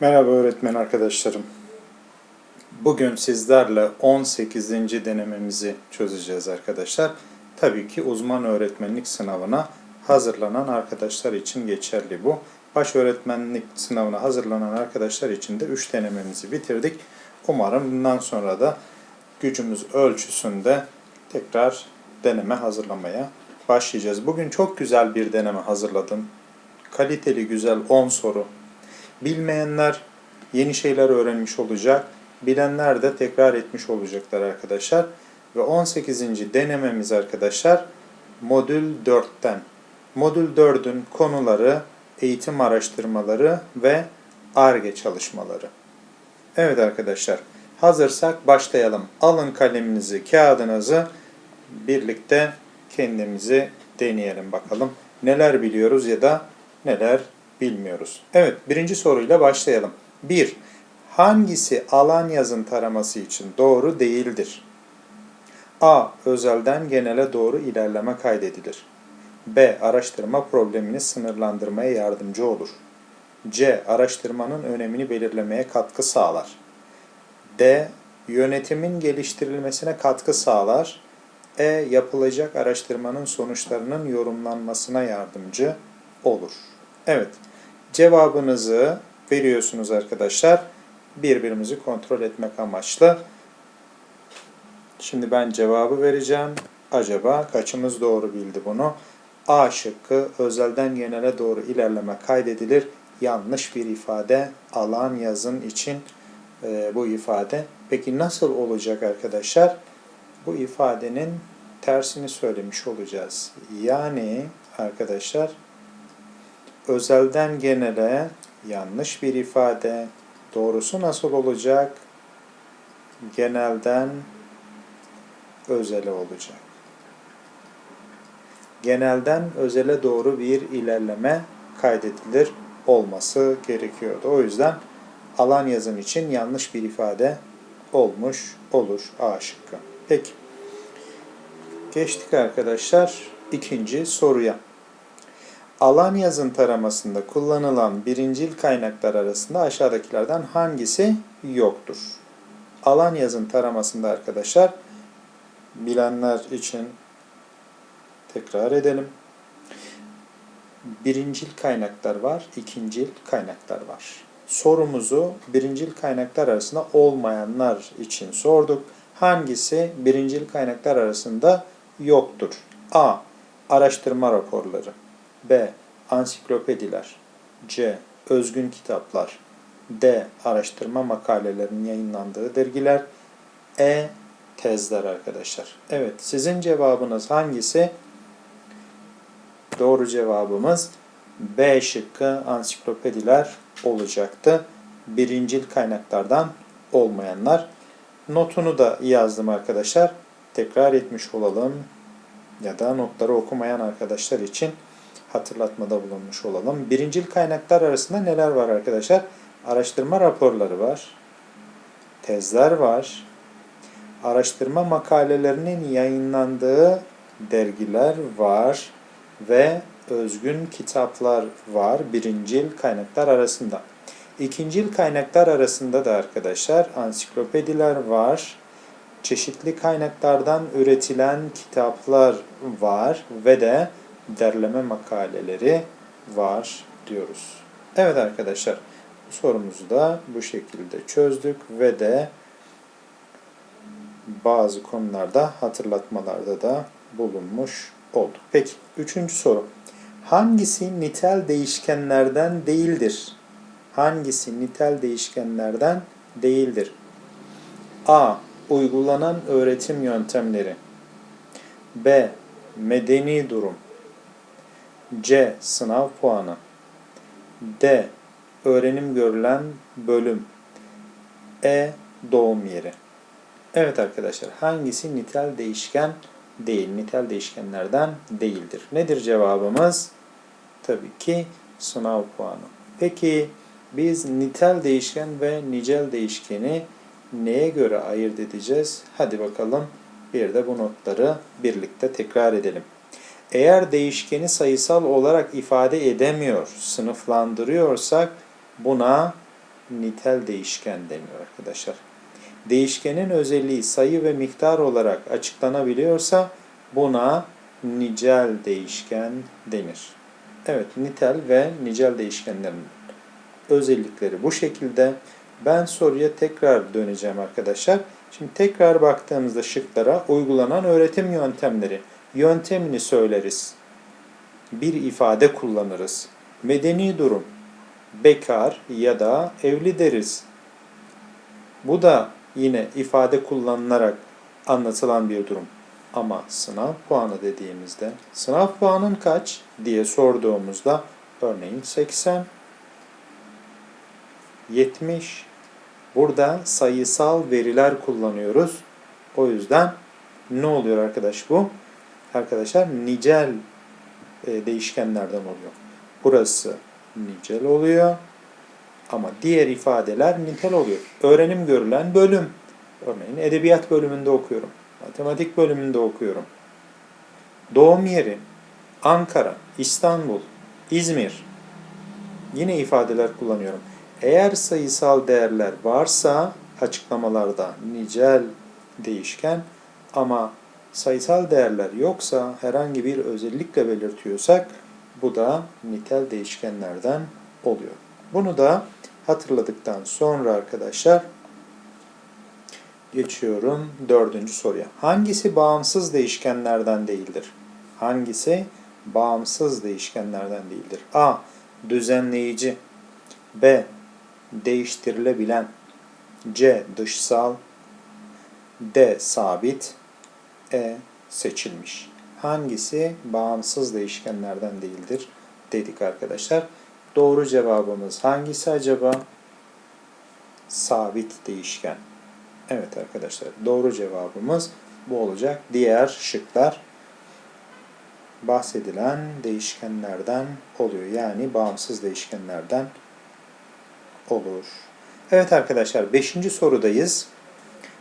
Merhaba öğretmen arkadaşlarım. Bugün sizlerle 18. denememizi çözeceğiz arkadaşlar. Tabii ki uzman öğretmenlik sınavına hazırlanan arkadaşlar için geçerli bu. Baş öğretmenlik sınavına hazırlanan arkadaşlar için de 3 denememizi bitirdik. Umarım bundan sonra da gücümüz ölçüsünde tekrar deneme hazırlamaya başlayacağız. Bugün çok güzel bir deneme hazırladım. Kaliteli güzel 10 soru Bilmeyenler yeni şeyler öğrenmiş olacak. Bilenler de tekrar etmiş olacaklar arkadaşlar. Ve 18. denememiz arkadaşlar modül 4'ten. Modül 4'ün konuları eğitim araştırmaları ve ARGE çalışmaları. Evet arkadaşlar hazırsak başlayalım. Alın kaleminizi, kağıdınızı birlikte kendimizi deneyelim bakalım. Neler biliyoruz ya da neler bilmiyoruz. Evet, birinci soruyla başlayalım. 1. Hangisi alan yazın taraması için doğru değildir? A. Özelden genele doğru ilerleme kaydedilir. B. Araştırma problemini sınırlandırmaya yardımcı olur. C. Araştırmanın önemini belirlemeye katkı sağlar. D. Yönetimin geliştirilmesine katkı sağlar. E. Yapılacak araştırmanın sonuçlarının yorumlanmasına yardımcı olur. Evet, cevabınızı veriyorsunuz arkadaşlar. Birbirimizi kontrol etmek amaçlı. Şimdi ben cevabı vereceğim. Acaba kaçımız doğru bildi bunu? A şıkkı özelden genele doğru ilerleme kaydedilir. Yanlış bir ifade alan yazın için e, bu ifade. Peki nasıl olacak arkadaşlar? Bu ifadenin tersini söylemiş olacağız. Yani arkadaşlar özelden genele yanlış bir ifade. Doğrusu nasıl olacak? Genelden özele olacak. Genelden özele doğru bir ilerleme kaydedilir olması gerekiyordu. O yüzden alan yazım için yanlış bir ifade olmuş olur A şıkkı. Peki. Geçtik arkadaşlar ikinci soruya. Alan yazın taramasında kullanılan birincil kaynaklar arasında aşağıdakilerden hangisi yoktur? Alan yazın taramasında arkadaşlar bilenler için tekrar edelim. Birincil kaynaklar var, ikincil kaynaklar var. Sorumuzu birincil kaynaklar arasında olmayanlar için sorduk. Hangisi birincil kaynaklar arasında yoktur? A. Araştırma raporları. B. Ansiklopediler. C. Özgün kitaplar. D. Araştırma makalelerinin yayınlandığı dergiler. E. Tezler arkadaşlar. Evet, sizin cevabınız hangisi? Doğru cevabımız B şıkkı ansiklopediler olacaktı. Birincil kaynaklardan olmayanlar. Notunu da yazdım arkadaşlar. Tekrar etmiş olalım. Ya da notları okumayan arkadaşlar için hatırlatmada bulunmuş olalım. Birincil kaynaklar arasında neler var arkadaşlar? Araştırma raporları var. Tezler var. Araştırma makalelerinin yayınlandığı dergiler var ve özgün kitaplar var birincil kaynaklar arasında. İkincil kaynaklar arasında da arkadaşlar ansiklopediler var. Çeşitli kaynaklardan üretilen kitaplar var ve de derleme makaleleri var diyoruz. Evet arkadaşlar sorumuzu da bu şekilde çözdük ve de bazı konularda hatırlatmalarda da bulunmuş olduk. Peki üçüncü soru. Hangisi nitel değişkenlerden değildir? Hangisi nitel değişkenlerden değildir? A. Uygulanan öğretim yöntemleri. B. Medeni durum. C. Sınav puanı. D. Öğrenim görülen bölüm. E. Doğum yeri. Evet arkadaşlar hangisi nitel değişken değil? Nitel değişkenlerden değildir. Nedir cevabımız? Tabii ki sınav puanı. Peki biz nitel değişken ve nicel değişkeni neye göre ayırt edeceğiz? Hadi bakalım bir de bu notları birlikte tekrar edelim. Eğer değişkeni sayısal olarak ifade edemiyor, sınıflandırıyorsak buna nitel değişken deniyor arkadaşlar. Değişkenin özelliği sayı ve miktar olarak açıklanabiliyorsa buna nicel değişken denir. Evet, nitel ve nicel değişkenlerin özellikleri bu şekilde. Ben soruya tekrar döneceğim arkadaşlar. Şimdi tekrar baktığımızda şıklara uygulanan öğretim yöntemleri. Yöntemini söyleriz. Bir ifade kullanırız. Medeni durum. Bekar ya da evli deriz. Bu da yine ifade kullanılarak anlatılan bir durum. Ama sınav puanı dediğimizde sınav puanın kaç diye sorduğumuzda örneğin 80 70 burada sayısal veriler kullanıyoruz. O yüzden ne oluyor arkadaş bu? Arkadaşlar nicel e, değişkenlerden oluyor. Burası nicel oluyor ama diğer ifadeler nitel oluyor. Öğrenim görülen bölüm. Örneğin edebiyat bölümünde okuyorum. Matematik bölümünde okuyorum. Doğum yeri Ankara, İstanbul, İzmir. Yine ifadeler kullanıyorum. Eğer sayısal değerler varsa açıklamalarda nicel değişken ama sayısal değerler yoksa herhangi bir özellikle belirtiyorsak bu da nitel değişkenlerden oluyor. Bunu da hatırladıktan sonra arkadaşlar geçiyorum dördüncü soruya. Hangisi bağımsız değişkenlerden değildir? Hangisi bağımsız değişkenlerden değildir? A. Düzenleyici B. Değiştirilebilen C. Dışsal D. Sabit E. Seçilmiş. Hangisi bağımsız değişkenlerden değildir? Dedik arkadaşlar. Doğru cevabımız hangisi acaba? Sabit değişken. Evet arkadaşlar doğru cevabımız bu olacak. Diğer şıklar bahsedilen değişkenlerden oluyor. Yani bağımsız değişkenlerden olur. Evet arkadaşlar 5. sorudayız.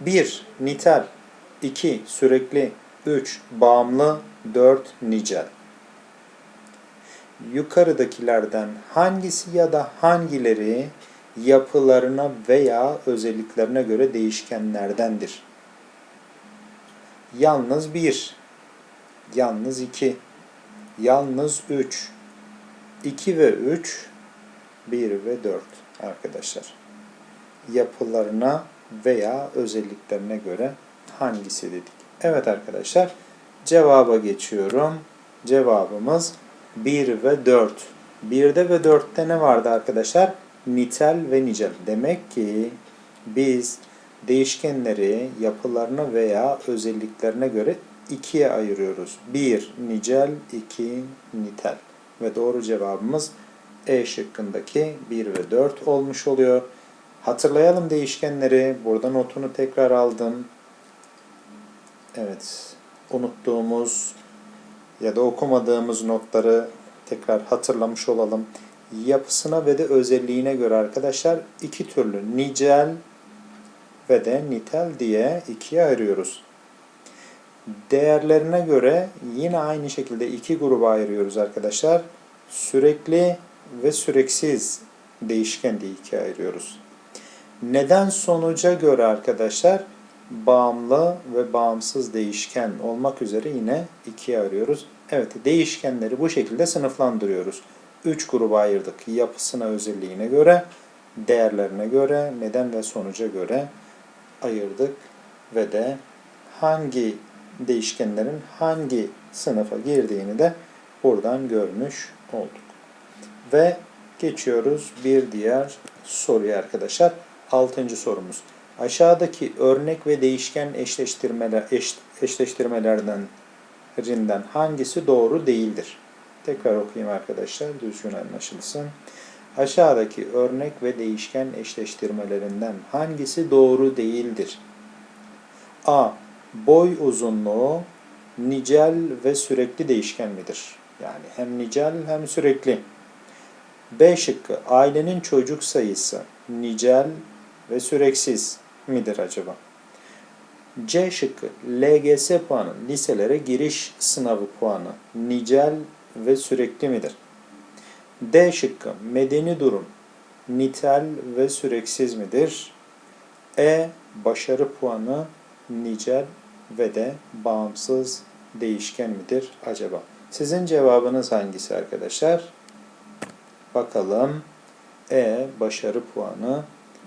1. Nitel 2. Sürekli 3. Bağımlı 4. Nicel yukarıdakilerden hangisi ya da hangileri yapılarına veya özelliklerine göre değişkenlerdendir? Yalnız 1, yalnız 2, yalnız 3, 2 ve 3, 1 ve 4 arkadaşlar. Yapılarına veya özelliklerine göre hangisi dedik? Evet arkadaşlar cevaba geçiyorum. Cevabımız 1 ve 4. 1'de ve 4'te ne vardı arkadaşlar? Nitel ve nicel. Demek ki biz değişkenleri yapılarına veya özelliklerine göre ikiye ayırıyoruz. 1 nicel, 2 nitel. Ve doğru cevabımız E şıkkındaki 1 ve 4 olmuş oluyor. Hatırlayalım değişkenleri. Burada notunu tekrar aldım. Evet. Unuttuğumuz ya da okumadığımız notları tekrar hatırlamış olalım. Yapısına ve de özelliğine göre arkadaşlar iki türlü nicel ve de nitel diye ikiye ayırıyoruz. Değerlerine göre yine aynı şekilde iki gruba ayırıyoruz arkadaşlar. Sürekli ve süreksiz değişken diye ikiye ayırıyoruz. Neden sonuca göre arkadaşlar bağımlı ve bağımsız değişken olmak üzere yine ikiye ayırıyoruz. Evet, değişkenleri bu şekilde sınıflandırıyoruz. Üç gruba ayırdık. Yapısına, özelliğine göre, değerlerine göre, neden ve sonuca göre ayırdık ve de hangi değişkenlerin hangi sınıfa girdiğini de buradan görmüş olduk. Ve geçiyoruz bir diğer soruya arkadaşlar. Altıncı sorumuz. Aşağıdaki örnek ve değişken eşleştirmeler, eş, eşleştirmelerden rinden hangisi doğru değildir? Tekrar okuyayım arkadaşlar düzgün anlaşılsın. Aşağıdaki örnek ve değişken eşleştirmelerinden hangisi doğru değildir? A. Boy uzunluğu nicel ve sürekli değişken midir? Yani hem nicel hem sürekli. B şıkkı ailenin çocuk sayısı nicel ve süreksiz midir acaba? C şıkkı LGS puanı liselere giriş sınavı puanı nicel ve sürekli midir? D şıkkı medeni durum nitel ve süreksiz midir? E. Başarı puanı nicel ve de bağımsız değişken midir acaba? Sizin cevabınız hangisi arkadaşlar? Bakalım. E. Başarı puanı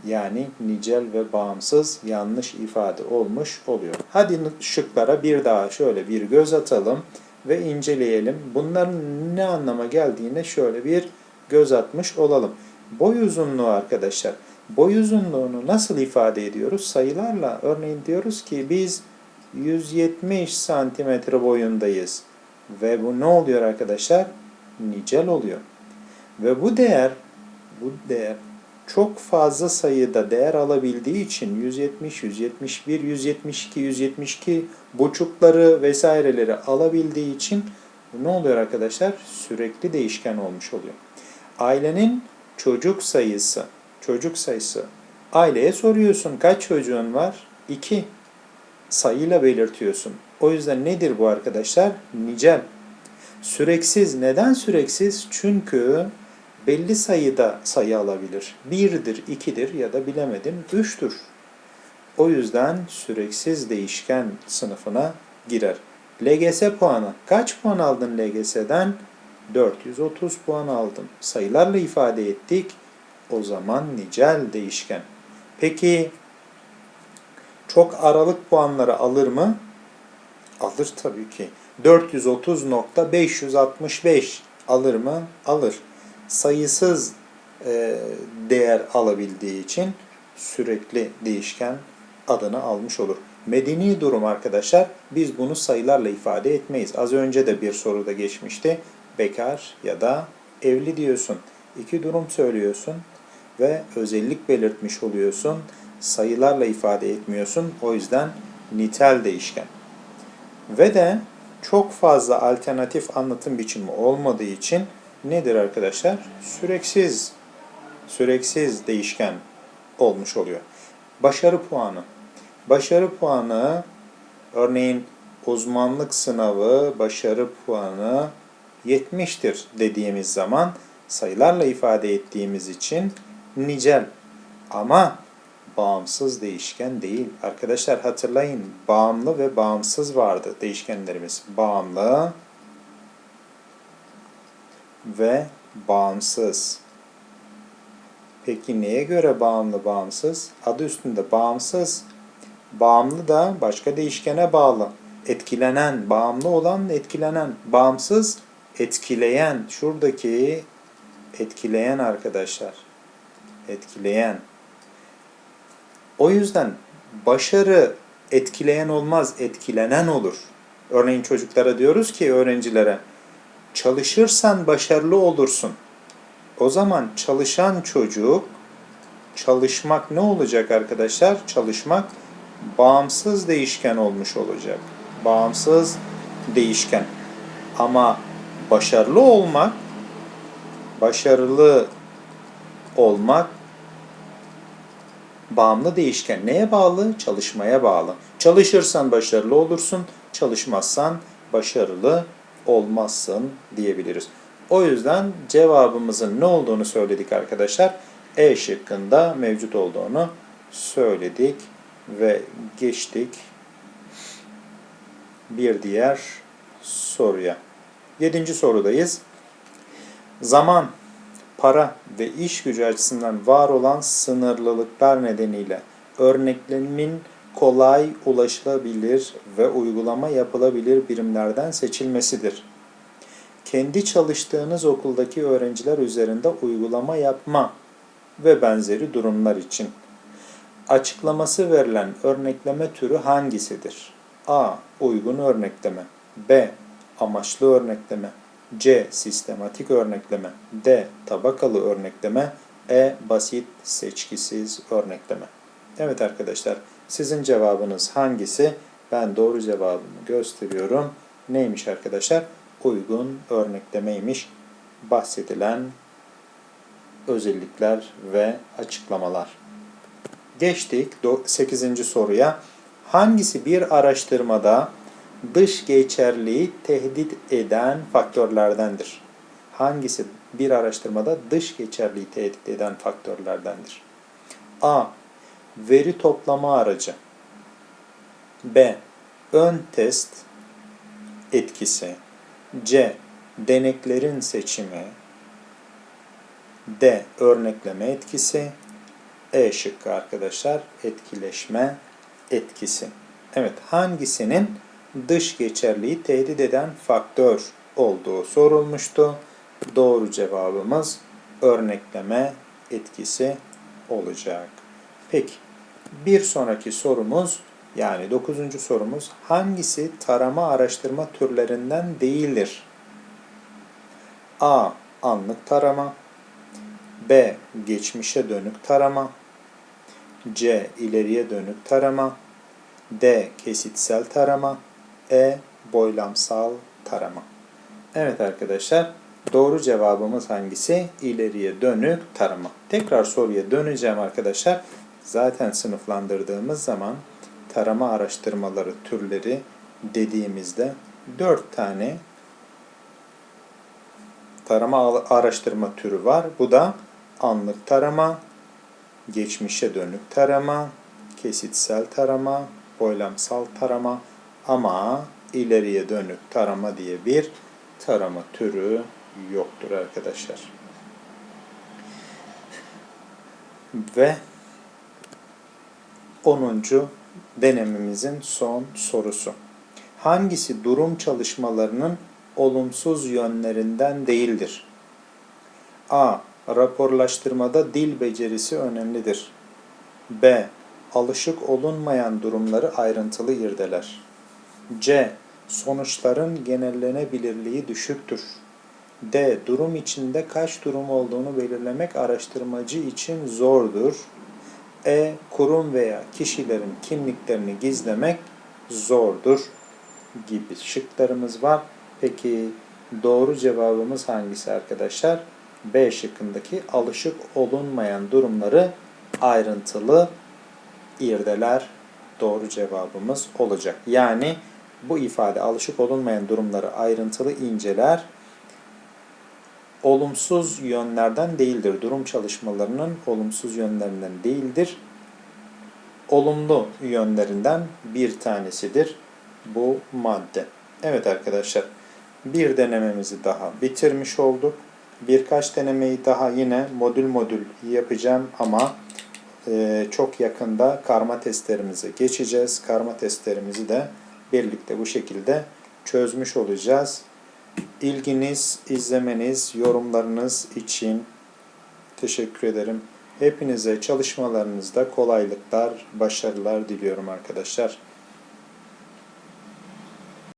yani nicel ve bağımsız yanlış ifade olmuş oluyor. Hadi şıklara bir daha şöyle bir göz atalım ve inceleyelim. Bunların ne anlama geldiğine şöyle bir göz atmış olalım. Boy uzunluğu arkadaşlar. Boy uzunluğunu nasıl ifade ediyoruz? Sayılarla. Örneğin diyoruz ki biz 170 santimetre boyundayız. Ve bu ne oluyor arkadaşlar? Nicel oluyor. Ve bu değer bu değer çok fazla sayıda değer alabildiği için 170, 171, 172, 172 buçukları vesaireleri alabildiği için ne oluyor arkadaşlar? Sürekli değişken olmuş oluyor. Ailenin çocuk sayısı, çocuk sayısı. Aileye soruyorsun kaç çocuğun var? 2. Sayıyla belirtiyorsun. O yüzden nedir bu arkadaşlar? Nicel. Süreksiz. Neden süreksiz? Çünkü belli sayıda sayı alabilir. Birdir, ikidir ya da bilemedim üçtür. O yüzden süreksiz değişken sınıfına girer. LGS puanı. Kaç puan aldın LGS'den? 430 puan aldım. Sayılarla ifade ettik. O zaman nicel değişken. Peki çok aralık puanları alır mı? Alır tabii ki. 430.565 alır mı? Alır sayısız e, değer alabildiği için sürekli değişken adını almış olur. Medeni durum arkadaşlar biz bunu sayılarla ifade etmeyiz. Az önce de bir soruda geçmişti. Bekar ya da evli diyorsun. İki durum söylüyorsun ve özellik belirtmiş oluyorsun. Sayılarla ifade etmiyorsun. O yüzden nitel değişken. Ve de çok fazla alternatif anlatım biçimi olmadığı için nedir arkadaşlar? Süreksiz, süreksiz değişken olmuş oluyor. Başarı puanı. Başarı puanı örneğin uzmanlık sınavı başarı puanı 70'tir dediğimiz zaman sayılarla ifade ettiğimiz için nicel ama bağımsız değişken değil. Arkadaşlar hatırlayın bağımlı ve bağımsız vardı değişkenlerimiz. Bağımlı ve bağımsız. Peki neye göre bağımlı bağımsız? Adı üstünde bağımsız. Bağımlı da başka değişkene bağlı. Etkilenen, bağımlı olan etkilenen, bağımsız etkileyen. Şuradaki etkileyen arkadaşlar. Etkileyen. O yüzden başarı etkileyen olmaz, etkilenen olur. Örneğin çocuklara diyoruz ki öğrencilere çalışırsan başarılı olursun. O zaman çalışan çocuk çalışmak ne olacak arkadaşlar? Çalışmak bağımsız değişken olmuş olacak. Bağımsız değişken. Ama başarılı olmak başarılı olmak bağımlı değişken neye bağlı? Çalışmaya bağlı. Çalışırsan başarılı olursun, çalışmazsan başarılı olmazsın diyebiliriz. O yüzden cevabımızın ne olduğunu söyledik arkadaşlar. E şıkkında mevcut olduğunu söyledik ve geçtik bir diğer soruya. Yedinci sorudayız. Zaman, para ve iş gücü açısından var olan sınırlılıklar nedeniyle örneklerimin kolay ulaşılabilir ve uygulama yapılabilir birimlerden seçilmesidir. Kendi çalıştığınız okuldaki öğrenciler üzerinde uygulama yapma ve benzeri durumlar için. Açıklaması verilen örnekleme türü hangisidir? A. Uygun örnekleme B. Amaçlı örnekleme C. Sistematik örnekleme D. Tabakalı örnekleme E. Basit seçkisiz örnekleme Evet arkadaşlar sizin cevabınız hangisi? Ben doğru cevabımı gösteriyorum. Neymiş arkadaşlar? Uygun örneklemeymiş bahsedilen özellikler ve açıklamalar. Geçtik 8. soruya. Hangisi bir araştırmada dış geçerliği tehdit eden faktörlerdendir? Hangisi bir araştırmada dış geçerliği tehdit eden faktörlerdendir? A. Veri toplama aracı. B. Ön test etkisi. C. Deneklerin seçimi. D. Örnekleme etkisi. E şıkkı arkadaşlar etkileşme etkisi. Evet hangisinin dış geçerliği tehdit eden faktör olduğu sorulmuştu. Doğru cevabımız örnekleme etkisi olacak. Peki bir sonraki sorumuz yani dokuzuncu sorumuz hangisi tarama araştırma türlerinden değildir? A. Anlık tarama B. Geçmişe dönük tarama C. ileriye dönük tarama D. Kesitsel tarama E. Boylamsal tarama Evet arkadaşlar doğru cevabımız hangisi? İleriye dönük tarama. Tekrar soruya döneceğim arkadaşlar. Zaten sınıflandırdığımız zaman tarama araştırmaları türleri dediğimizde 4 tane tarama araştırma türü var. Bu da anlık tarama, geçmişe dönük tarama, kesitsel tarama, boylamsal tarama ama ileriye dönük tarama diye bir tarama türü yoktur arkadaşlar. Ve 10. denememizin son sorusu. Hangisi durum çalışmalarının olumsuz yönlerinden değildir? A. Raporlaştırmada dil becerisi önemlidir. B. Alışık olunmayan durumları ayrıntılı irdeler. C. Sonuçların genellenebilirliği düşüktür. D. Durum içinde kaç durum olduğunu belirlemek araştırmacı için zordur. E. Kurum veya kişilerin kimliklerini gizlemek zordur gibi şıklarımız var. Peki doğru cevabımız hangisi arkadaşlar? B şıkkındaki alışık olunmayan durumları ayrıntılı irdeler doğru cevabımız olacak. Yani bu ifade alışık olunmayan durumları ayrıntılı inceler olumsuz yönlerden değildir. Durum çalışmalarının olumsuz yönlerinden değildir. Olumlu yönlerinden bir tanesidir bu madde. Evet arkadaşlar bir denememizi daha bitirmiş olduk. Birkaç denemeyi daha yine modül modül yapacağım ama e, çok yakında karma testlerimize geçeceğiz. Karma testlerimizi de birlikte bu şekilde çözmüş olacağız. İlginiz, izlemeniz, yorumlarınız için teşekkür ederim. Hepinize çalışmalarınızda kolaylıklar, başarılar diliyorum arkadaşlar.